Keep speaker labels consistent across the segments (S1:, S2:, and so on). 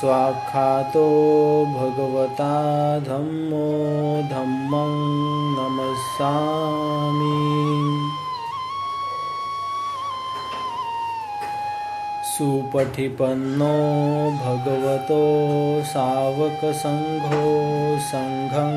S1: स्वाख्यातो भगवता धम्मो धम्मं नमसामि सुपठिपन्नो भगवतो सावकसङ्घो सङ्घं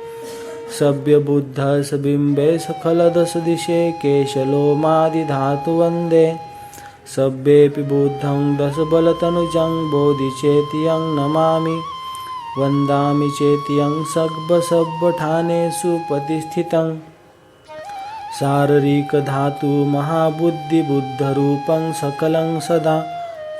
S1: सभ्यबुद्धसबिम्बे सखलदशदिशे केशलोमादिधातुवन्दे। सभ्येऽपि बुद्धं दशबलतनुजं बोधिचेत्यं नमामि। वन्दामि चेत्यं सग्बसब्बठानेषु प्रतिष्ठितं शारीरिकधातु महाबुद्धिबुद्धरूपं सकलं सदा।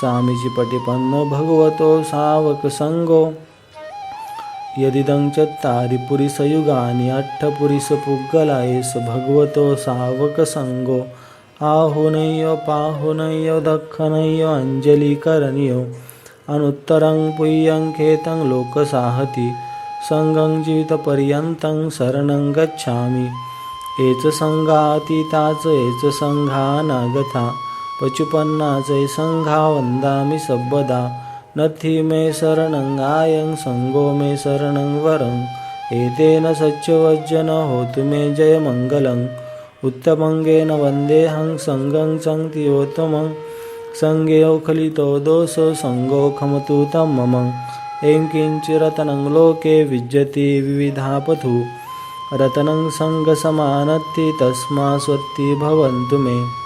S1: स्वामीजीपटिपन्नो भगवतो सावकसङ्गो यदिदं चत्तारि पुरिसयुगानि अट्ठपुरिसपुग्गला एष भगवतो सावकसङ्गो आहुनय्य पाहुनय्य दक्षिणय्य अञ्जलिकरणीयो। अनुत्तरं पुय्यं खेतं लोकसाहति। सङ्गं जीवितपर्यन्तं शरणं गच्छामि। एच सङ्घातीता च एच सङ्घानागता पचुपन्ना संघा सङ्घा वन्दामि सर्वदा नथि मे शरणं गायं सङ्गो मे शरणं वरं। एतेन सच्चवज्जन होतु मे जयमङ्गलम्। उत्तमङ्गेन वन्देऽहं सङ्गं चङ्क्तियोत्तमं सङ्गेयो खलितो दोषो सङ्गो खमतु तं मम एङ्किञ्चिरतनं लोके विज्यति विविधापथु। रतनं सङ्गसमानत्ति तस्मा स्वत्ति भवन्तु मे।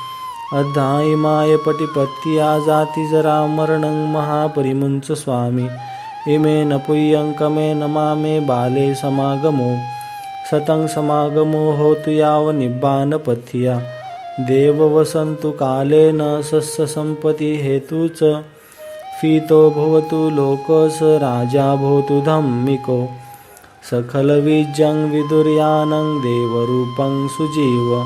S1: अद्धा जाती जरा जातिजरामरणं महापरिमुञ्च स्वामी. इमे न पुय्यङ्कमे नमा मे बाले समागमो. सतं समागमो होतु यावनिब्बानपथ्या देववसन्तु कालेन सस्यसम्पत्तिहेतु च फीतो भवतु लोकस राजा भवतु धम्मिको. सकलबीजं विदुर्यानं देवरूपं सुजीव.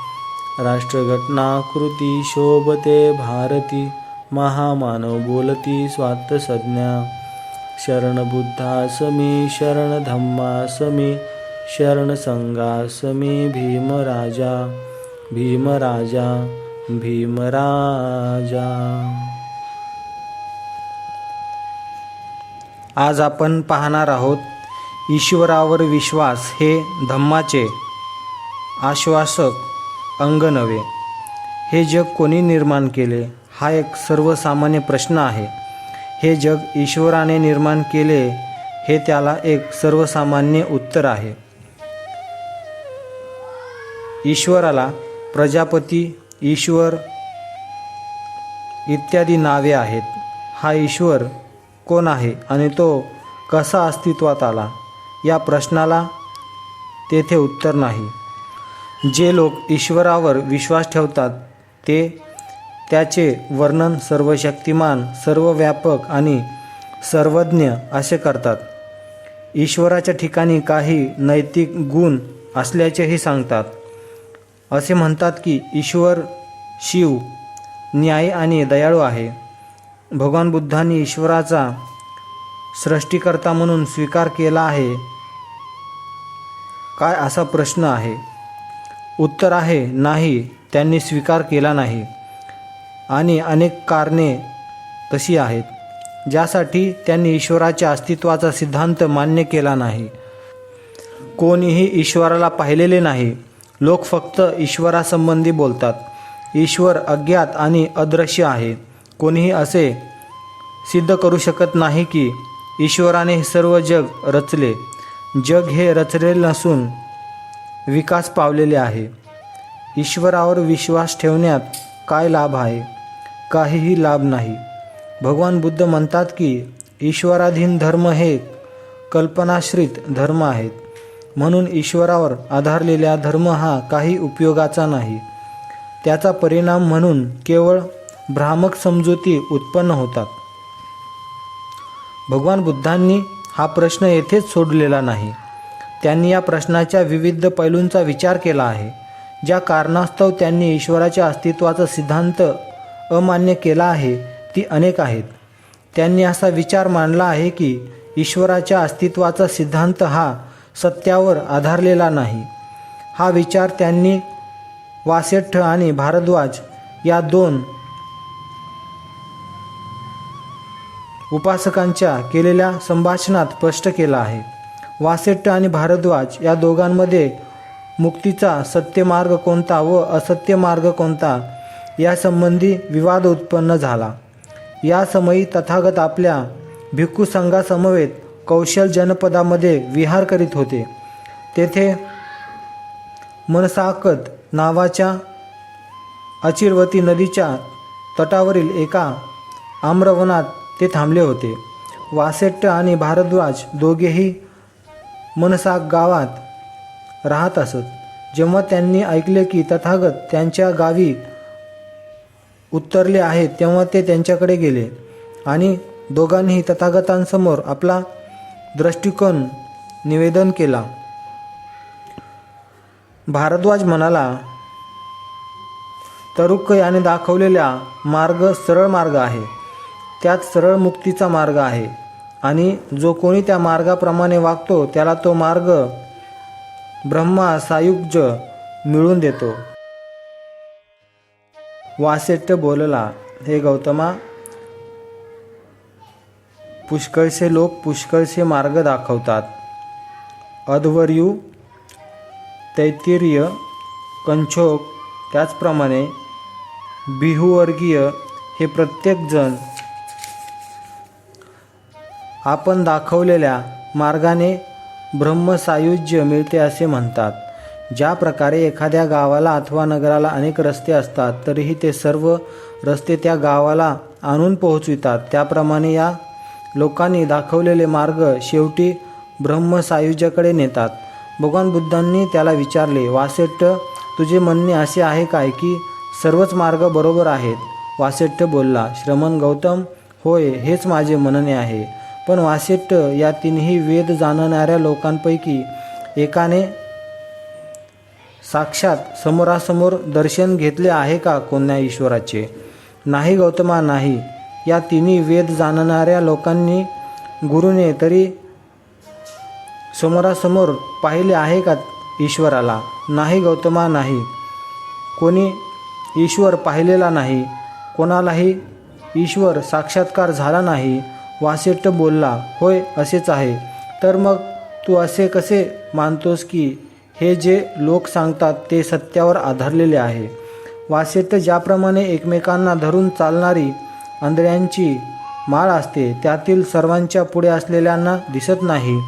S1: राष्ट्रघटना कृती शोभते भारती महामानव बोलती स्वात संज्ञा शरण बुद्धासमी शरण धम्मासमी शरण संघासमी भीमराजा। भीमराजा भीमराजा।
S2: आज आपण पाहणार आहोत ईश्वरावर विश्वास हे धम्माचे आश्वासक अंग नव्हे. हे जग कोणी निर्माण केले? हा एक सर्वसामान्य प्रश्न आहे. हे जग ईश्वराने निर्माण केले हे त्याला एक सर्वसामान्य उत्तर आहे. ईश्वराला प्रजापती ईश्वर इत्यादी नावे आहेत. हा ईश्वर कोण आहे आणि तो कसा अस्तित्वात आला? या प्रश्नाला तेथे उत्तर नाही. जे लोक ईश्वरावर विश्वास ठेवतात ते त्याचे वर्णन सर्वशक्तिमान सर्वव्यापक आणि सर्वज्ञ असे करतात. ईश्वराच्या ठिकाणी काही नैतिक गुण असल्याचेही सांगतात. असे म्हणतात की ईश्वर शिव न्याय आणि दयाळू आहे. भगवान बुद्धांनी ईश्वराचा सृष्टीकर्ता म्हणून स्वीकार केला आहे. काय असा प्रश्न आहे? उत्तर आहे नाही त्यांनी स्वीकार केला नाही. आणि अनेक कारणे तशी आहेत ज्यासाठी त्यांनी ईश्वराच्या अस्तित्वाचा सिद्धांत मान्य केला नाही. कोणीही ईश्वराला पाहिलेले नाही लोक फक्त ईश्वरासंबंधी बोलतात. ईश्वर अज्ञात आणि अदृश्य आहे. कोणीही असे सिद्ध करू शकत नाही की ईश्वराने सर्व जग रचले. जग हे रचलेले नसून विकास पावलेले आहे. ईश्वरावर विश्वास ठेवण्यात काय लाभ आहे? काहीही लाभ नाही. भगवान बुद्ध म्हणतात की ईश्वराधीन धर्म हे कल्पनाश्रित धर्म आहेत. म्हणून ईश्वरावर आधारलेला धर्म हा काही उपयोगाचा नाही. त्याचा परिणाम म्हणून केवळ भ्रामक समजुती उत्पन्न होतात. भगवान बुद्धांनी हा प्रश्न येथेच सोडलेला नाही. त्यांनी या प्रश्नाच्या विविध पैलूंचा विचार केला आहे ज्या कारणास्तव त्यांनी ईश्वराच्या अस्तित्वाचा सिद्धांत अमान्य केला आहे ती अनेक आहेत. त्यांनी असा विचार मांडला आहे की ईश्वराच्या अस्तित्वाचा सिद्धांत हा सत्यावर आधारलेला नाही. हा विचार त्यांनी वासेठ्ठ आणि भारद्वाज या दोन उपासकांच्या केलेल्या संभाषणात स्पष्ट केला आहे. वासेट्ट आणि भारद्वाज या दोघांमध्ये मुक्तीचा सत्यमार्ग कोणता व असत्य मार्ग कोणता यासंबंधी विवाद उत्पन्न झाला. या समयी तथागत आपल्या भिक्खू संघासमवेत कौशल जनपदामध्ये विहार करीत होते. तेथे मनसाकत नावाच्या अचिरवती नदीच्या तटावरील एका आम्रवनात ते थांबले होते. वासेट्ट आणि भारद्वाज दोघेही मनसा गावात राहत असत. जेव्हा त्यांनी ऐकले की तथागत त्यांच्या गावी उतरले आहेत तेव्हा ते त्यांच्याकडे गेले आणि दोघांनीही तथागतांसमोर आपला दृष्टिकोन निवेदन केला. भारद्वाज म्हणाला तरुक्क याने दाखवलेला मार्ग सरळ मार्ग आहे. त्यात सरळ मुक्तीचा मार्ग आहे. आणि जो कोणी त्या मार्गाप्रमाणे वागतो त्याला तो मार्ग ब्रह्मा सायुज्य मिळून देतो. वासेट्ट बोलला हे गौतमा पुष्कळसे लोक पुष्कळसे मार्ग दाखवतात. अध्वर्यू तैतिर्य कंछोक त्याचप्रमाणे बिहुवर्गीय हे प्रत्येकजण आपण दाखवलेल्या मार्गाने ब्रह्मसायुज्य मिळते असे म्हणतात. ज्या प्रकारे एखाद्या गावाला अथवा नगराला अनेक रस्ते असतात तरीही ते सर्व रस्ते त्या गावाला आणून पोहोचवितात. त्याप्रमाणे या लोकांनी दाखवलेले मार्ग शेवटी ब्रह्मसायुज्याकडे नेतात. भगवान बुद्धांनी त्याला विचारले वासेट्ट तुझे म्हणणे असे आहे काय की सर्वच मार्ग बरोबर आहेत? वासेट्ट बोलला श्रमण गौतम होय हेच माझे म्हणणे आहे. पण वासिष्ठ या तिन्ही वेद जाणणाऱ्या लोकांपैकी एकाने साक्षात समोरासमोर दर्शन घेतले आहे का कोण्या ईश्वराचे? नाही गौतमा नाही. या तिन्ही वेद जाणणाऱ्या लोकांनी गुरुने तरी समोरासमोर पाहिले आहे का ईश्वराला? नाही गौतमा नाही. कोणी ईश्वर पाहिलेला नाही. कोणालाही ईश्वर साक्षात्कार झाला नाही. वासेट्ट बोलला होय असेच आहे. तर मग तू असे कसे मानतोस की हे जे लोक सांगतात ते सत्यावर आधारलेले आहे? वासेट्ट ज्याप्रमाणे एकमेकांना धरून चालणारी आंधळ्यांची माळ असते त्यातील सर्वांच्या पुढे असलेल्यांना दिसत नाही.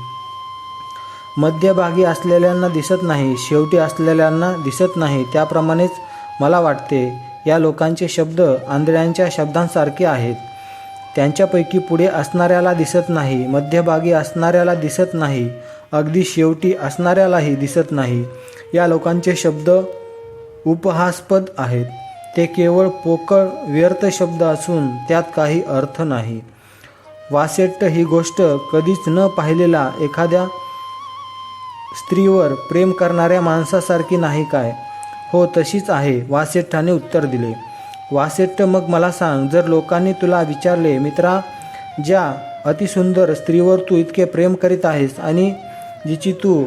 S2: मध्यभागी असलेल्यांना दिसत नाही शेवटी असलेल्यांना दिसत नाही त्याप्रमाणेच मला वाटते. या लोकांचे शब्द आंधळ्यांच्या शब्दांसारखे आहेत. त्यांच्यापैकी पुढे असणाऱ्याला दिसत नाही मध्यभागी असणाऱ्याला दिसत नाही अगदी शेवटी असणाऱ्यालाही दिसत नाही. या लोकांचे शब्द उपहास्पद आहेत. ते केवळ पोकळ व्यर्थ शब्द असून त्यात काही अर्थ नाही. वासेट्ट ही गोष्ट कधीच न पाहिलेला एखाद्या स्त्रीवर प्रेम करणाऱ्या माणसासारखी नाही काय? हो तशीच आहे वासेट्ठाने उत्तर दिले. वासेट्ट मग मला सांग जर लोकांनी तुला विचारले मित्रा ज्या अतिसुंदर स्त्रीवर तू इतके प्रेम करीत आहेस आणि जिची तू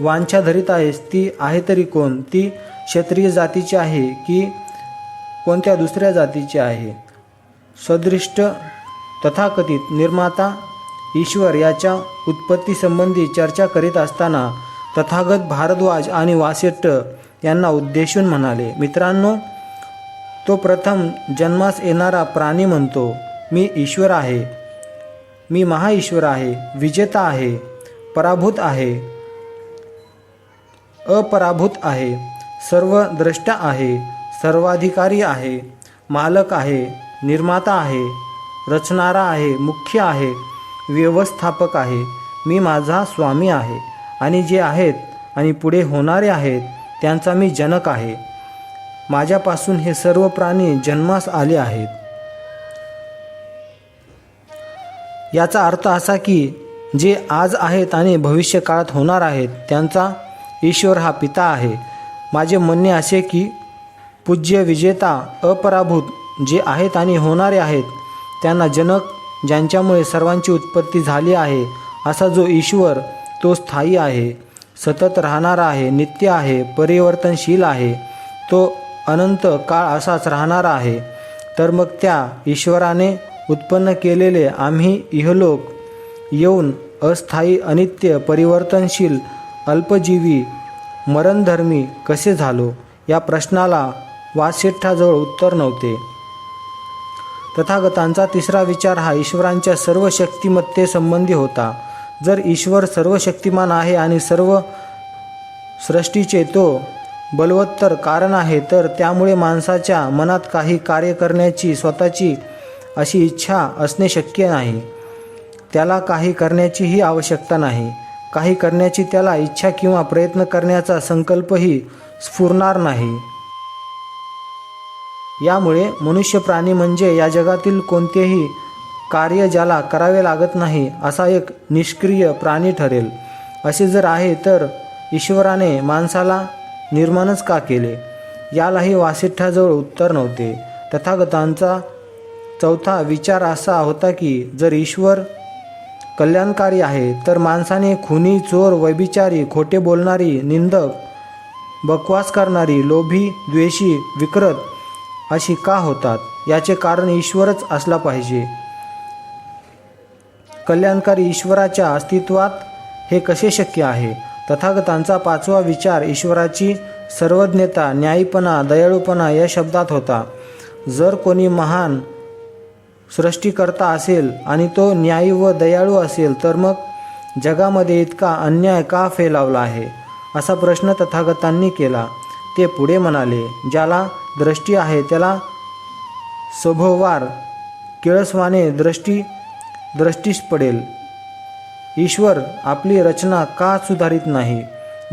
S2: वांछा धरीत आहेस ती आहे तरी कोण? ती क्षत्रिय जातीची आहे की कोणत्या दुसऱ्या जातीची आहे? सदृष्ट तथाकथित निर्माता ईश्वर याच्या उत्पत्तीसंबंधी चर्चा करीत असताना तथागत भारद्वाज आणि वासेट्ट यांना उद्देशून म्हणाले मित्रांनो तो प्रथम जन्मास येणारा प्राणी म्हणतो मी ईश्वर आहे. मी महाईश्वर आहे विजेता आहे पराभूत आहे अपराभूत आहे सर्व द्रष्टा आहे सर्वाधिकारी आहे मालक आहे निर्माता आहे रचणारा आहे मुख्य आहे व्यवस्थापक आहे. मी माझा स्वामी आहे आणि जे आहेत आणि पुढे होणारे आहेत त्यांचा मी जनक आहे. माझ्यापासून हे सर्व प्राणी जन्मास आले आहेत. याचा अर्थ असा की जे आज आहेत आणि भविष्य काळात होणार आहेत त्यांचा ईश्वर हा पिता आहे. माझे म्हणणे असे की पूज्य विजेता अपराभूत जे आहेत आणि होणारे आहेत त्यांना जनक ज्यांच्यामुळे सर्वांची उत्पत्ती झाली आहे असा जो ईश्वर तो स्थायी आहे सतत राहणारा आहे नित्य आहे परिवर्तनशील आहे तो अनंत काळ असाच राहणार आहे. तर मग त्या ईश्वराने उत्पन्न केलेले आम्ही इहलोक येऊन अस्थायी अनित्य परिवर्तनशील अल्पजीवी मरणधर्मी कसे झालो? या प्रश्नाला वासेठ्ठाजवळ उत्तर नव्हते. तथागतांचा तिसरा विचार हा ईश्वरांच्या सर्व शक्तिमत्तेसंबंधी होता. जर ईश्वर सर्व शक्तिमान आहे आणि सर्व सृष्टीचे तो बलवत्तर कारण आहे तर त्यामुळे माणसाच्या मनात काही कार्य करण्याची स्वतःची अशी इच्छा असणे शक्य नाही. त्याला काही करण्याचीही आवश्यकता नाही. काही करण्याची त्याला इच्छा किंवा प्रयत्न करण्याचा संकल्पही स्फुरणार नाही. यामुळे मनुष्य प्राणी म्हणजे या जगातील कोणतेही कार्य ज्याला करावे लागत नाही असा एक निष्क्रिय प्राणी ठरेल. असे जर आहे तर ईश्वराने माणसाला निर्माणच का केले? यालाही वासिठ्ठाजवळ उत्तर नव्हते. तथागतांचा चौथा विचार असा होता की जर ईश्वर कल्याणकारी आहे तर माणसाने खुनी चोर वैभिचारी खोटे बोलणारी निंदक बकवास करणारी लोभी द्वेषी विकृत अशी का होतात? याचे कारण ईश्वरच असला पाहिजे. कल्याणकारी ईश्वराच्या अस्तित्वात हे कसे शक्य आहे? तथागतांचा पाचवा विचार ईश्वराची सर्वज्ञता न्यायीपणा दयाळूपणा या शब्दात होता. जर कोणी महान सृष्टीकर्ता असेल आणि तो न्यायी व दयाळू असेल तर मग जगामध्ये इतका अन्याय का फैलावला आहे? असा प्रश्न तथागतांनी केला. ते पुढे म्हणाले ज्याला दृष्टी आहे त्याला सभोवार किळसवाने दृष्टी दृष्टीस पडेल. ईश्वर आपली रचना का सुधारित नाही?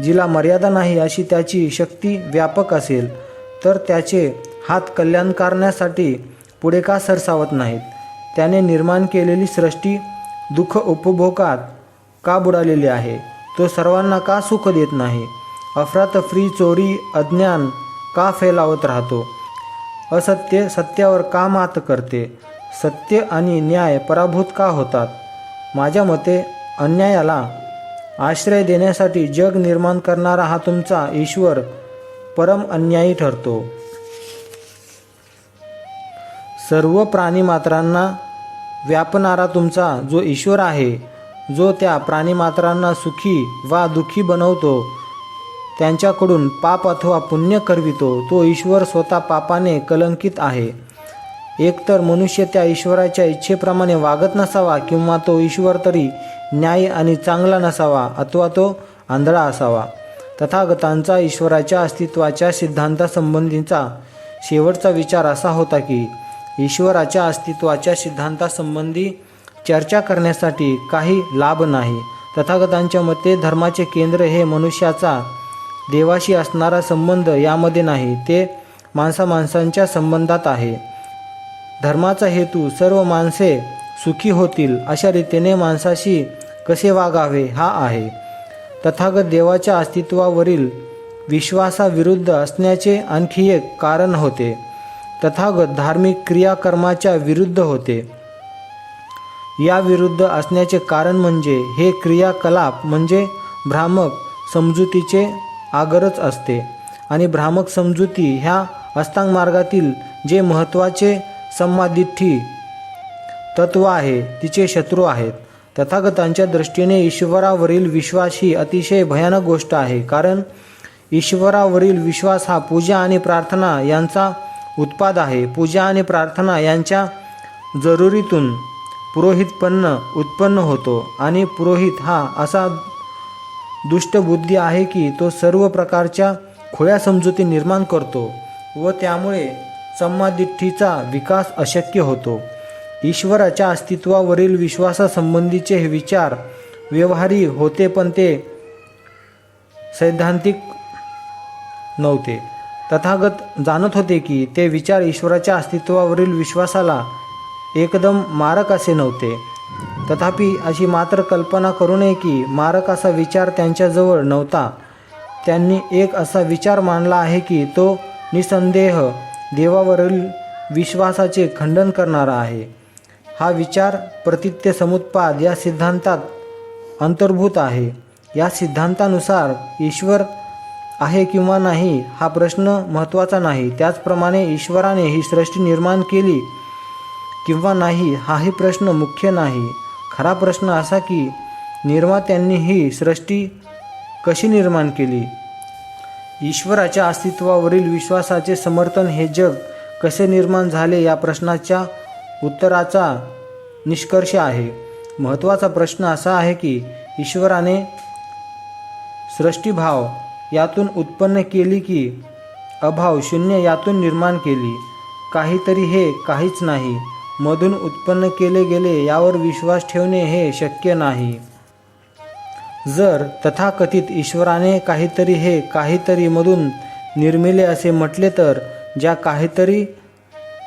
S2: जिला मर्यादा नाही अशी त्याची शक्ती व्यापक असेल तर त्याचे हात कल्याण करण्यासाठी पुढे का सरसावत नाहीत. त्याने निर्माण केलेली सृष्टी दुःख उपभोगात का बुडालेली आहे? तो सर्वांना का सुख देत नाही? अफरातफरी चोरी अज्ञान का फैलावत राहतो? असत्य सत्यावर का मात करते? सत्य आणि न्याय पराभूत का होतात? माझ्या मते अन्यायाला आश्रय देण्यासाठी जग निर्माण करणारा हा तुमचा ईश्वर परम अन्यायी ठरतो. सर्व प्राणीमात्रांना व्यापणारा तुमचा जो ईश्वर आहे जो त्या प्राणीमात्रांना सुखी वा दुःखी बनवतो त्यांच्याकडून पाप अथवा पुण्य करवितो तो ईश्वर स्वतः पापाने कलंकित आहे. एकतर मनुष्य त्या ईश्वराच्या इच्छेप्रमाणे वागत नसावा किंवा तो ईश्वर तरी न्याय आणि चांगला नसावा अथवा तो आंधळा असावा. तथागतांचा ईश्वराच्या अस्तित्वाच्या सिद्धांतासंबंधीचा शेवटचा विचार असा होता की ईश्वराच्या अस्तित्वाच्या सिद्धांतासंबंधी चर्चा करण्यासाठी काही लाभ नाही. तथागतांच्या मते धर्माचे केंद्र हे मनुष्याचा देवाशी असणारा संबंध यामध्ये नाही ते माणसा माणसांच्या संबंधात आहे. धर्माचा हेतू सर्व माणसे सुखी होतील अशा रीतीने माणसाशी कसे वागावे? हा आहे. तथागत देवाच्या अस्तित्वावरील विश्वासाविरुद्ध असण्याचे आणखी एक कारण होते. तथागत धार्मिक क्रियाकर्माच्या विरुद्ध होते. या विरुद्ध असण्याचे कारण म्हणजे हे क्रियाकलाप म्हणजे भ्रामक समजुतीचे आगरच असते. आणि भ्रामक समजुती ह्या अष्टांग मार्गातील जे महत्त्वाचे संमादिठी तत्व आहे तिचे शत्रू आहेत. तथागतांच्या दृष्टीने ईश्वरावरील विश्वास ही अतिशय भयानक गोष्ट आहे कारण ईश्वरावरील विश्वास हा पूजा आणि प्रार्थना यांचा उत्पाद आहे. पूजा आणि प्रार्थना यांच्या जरुरीतून पुरोहितपन्न उत्पन्न होतो आणि पुरोहित हा असा दुष्टबुद्धी आहे की तो सर्व प्रकारच्या खोळ्या समजुती निर्माण करतो व त्यामुळे सम्मादिठ्ठीचा विकास अशक्य होतो. ईश्वराच्या अस्तित्वावरील विश्वासासंबंधीचे हे विचार व्यवहारी होते पण ते सैद्धांतिक नव्हते. तथागत जाणत होते की ते विचार ईश्वराच्या अस्तित्वावरील विश्वासाला एकदम मारक असे नव्हते. तथापि अशी मात्र कल्पना करू नये की मारक असा विचार त्यांच्याजवळ नव्हता. त्यांनी एक असा विचार मानला आहे की तो निसंदेह देवावरील विश्वासाचे खंडन करणारा आहे. हा विचार प्रतित्य समुत्पाद या सिद्धांतात अंतर्भूत आहे. या सिद्धांतानुसार ईश्वर आहे किंवा नाही हा प्रश्न महत्त्वाचा नाही. त्याचप्रमाणे ईश्वराने ही सृष्टी निर्माण केली किंवा नाही हाही प्रश्न मुख्य नाही. खरा प्रश्न असा की निर्मात्यांनी ही सृष्टी कशी निर्माण केली? ईश्वराच्या अस्तित्वावरील विश्वासाचे समर्थन हे जग कसे निर्माण झाले या प्रश्नाच्या उत्तराचा निष्कर्ष आहे. महत्त्वाचा प्रश्न असा आहे की ईश्वराने सृष्टीभाव यातून उत्पन्न केली की अभाव शून्य यातून निर्माण केली. काहीतरी हे काहीच नाही. मधून उत्पन्न केले गेले यावर विश्वास ठेवणे हे शक्य नाही. जर तथाकथित ईश्वराने काहीतरी हे काहीतरी मधून निर्मिले असे म्हटले तर ज्या काहीतरी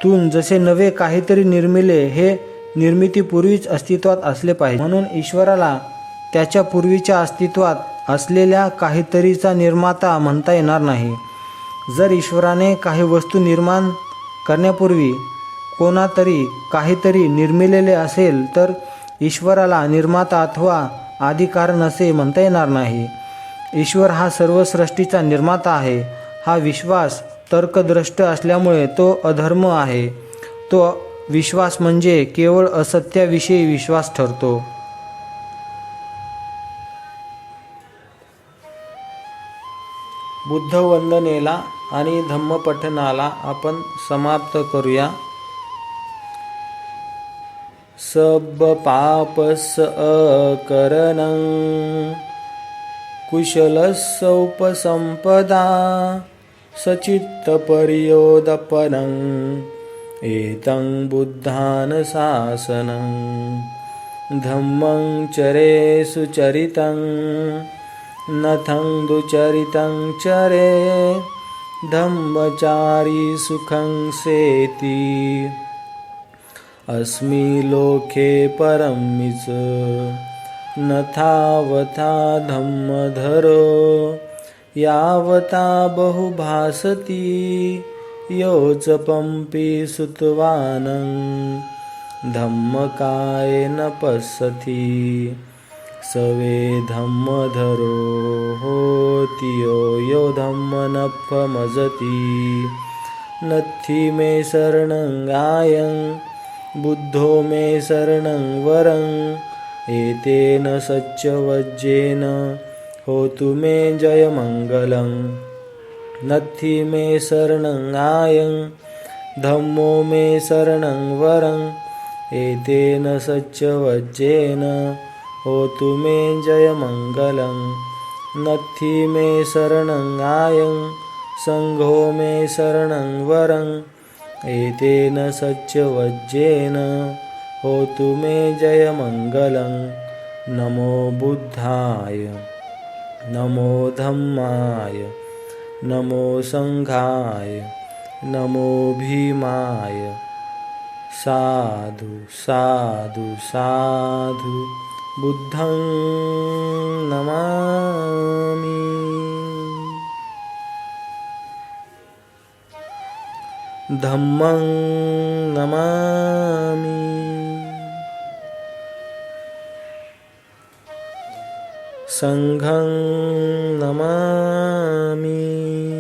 S2: तून जसे नवे काहीतरी निर्मिले हे निर्मितीपूर्वीच अस्तित्वात असले पाहिजे. म्हणून ईश्वराला त्याच्या पूर्वीच्या अस्तित्वात असलेल्या काहीतरीचा निर्माता म्हणता येणार नाही. जर ईश्वराने काही वस्तू निर्माण करण्यापूर्वी कोणातरी काहीतरी निर्मिलेले असेल तर ईश्वराला निर्माता अथवा आदिकारण असे म्हणता येणार नाही. ईश्वर हा सर्व सृष्टीचा निर्माता आहे. हा विश्वास तर्कद्रष्ट असल्यामुळे तो अधर्म आहे. तो विश्वास म्हणजे केवळ असत्याविषयी विश्वास ठरतो. बुद्धवंदनेला आणि धम्मपठनाला आपण समाप्त करूया.
S1: सब्बपापस् अकरणं कुशलस्सौपसम्पदा सचित्तपर्योदपनम् एतं बुद्धानशासनं धम्मं चरे सुचरितं नथं दुचरितं चरे धम्मचारी सुखं सेति। अस्मि लोके परमिच न थावथा धम्मधरो यावता बहुभासति योच पंपि सुतवानं धम्मकायेन पश्यति सवे धम्मधरो होति यो यो धम्मनफमजति नत्थि मे शरणं गायं बुद्धो मे शरणं वरं एतेन हो तुमे जय जयमङ्गलम् नत्थि मे शरणं आयं धम्मो मे शरणं वरं एतेन सच्चवज्जेन तुमे जय जयमङ्गलं नत्थि मे शरणं आयं सङ्घो मे शरणं वरं एतेन सच्चवज्जेन तुमे जय जयमङ्गलं नमो बुद्धाय। नमो धम्माय नमो सङ्घाय नमो भीमाय। साधु साधु साधु बुद्धं नमामि। धम्मं नमामि सङ्घं नमामि।